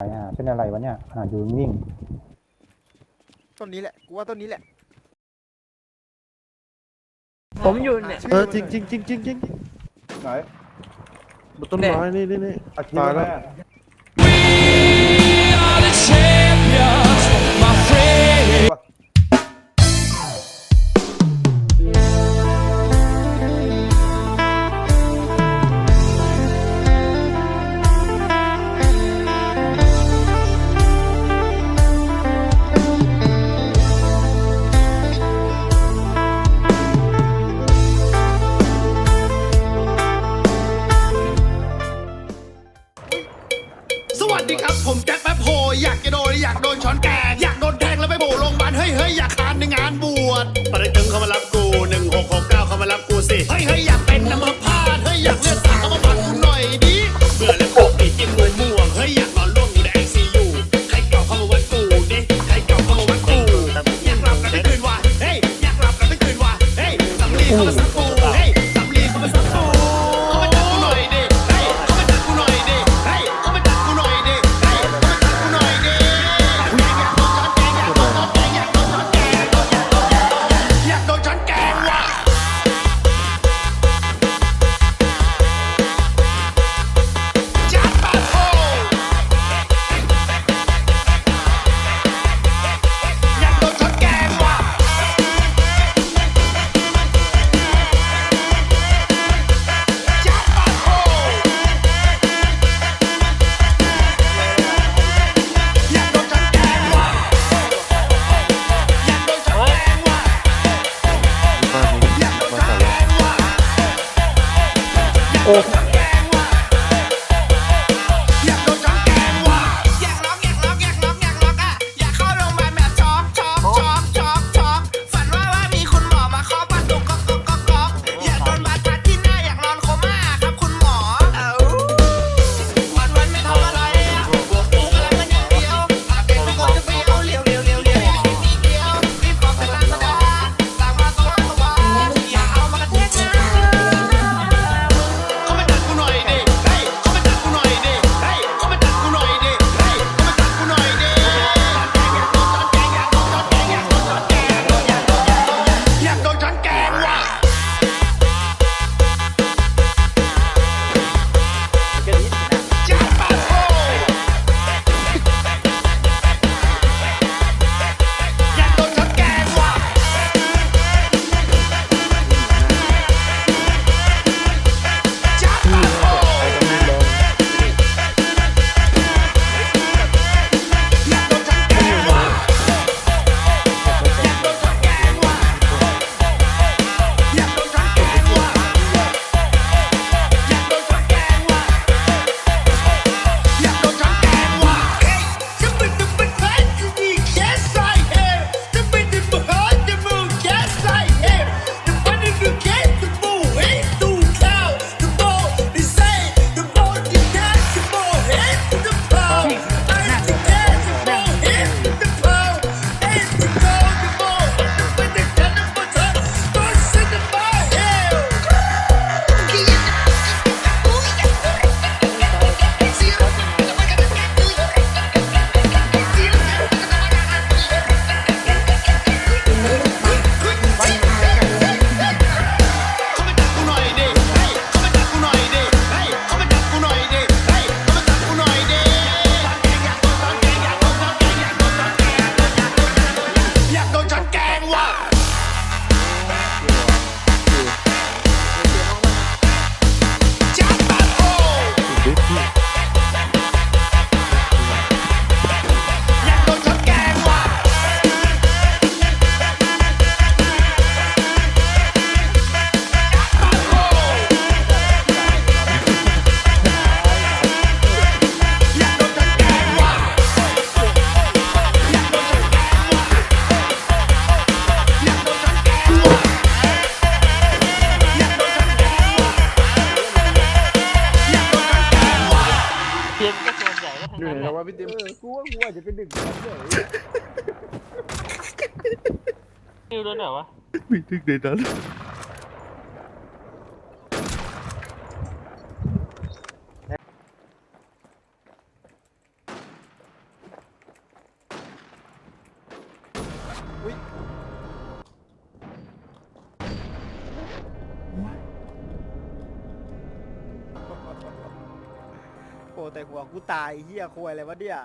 อะไรอะเป็นอะไรวะเนี่ยขนาดอยู่นิ่งต้นนี้แหละ กูว่าต้นนี้แหละผมอยู่เนี่ย เออจริงจริงจริงจริงไหนนต้นไม้นี่นี่นี่ตายแล้ว Apple. วะพี่เต็มเออกูว่ากูอาจจะเป็นหนึ่งในนั้นด้วยดิวโดน่หนวะ มีทึกในนั้น แต่หัวกูตายเฮียควยอะไรวะเนี่ย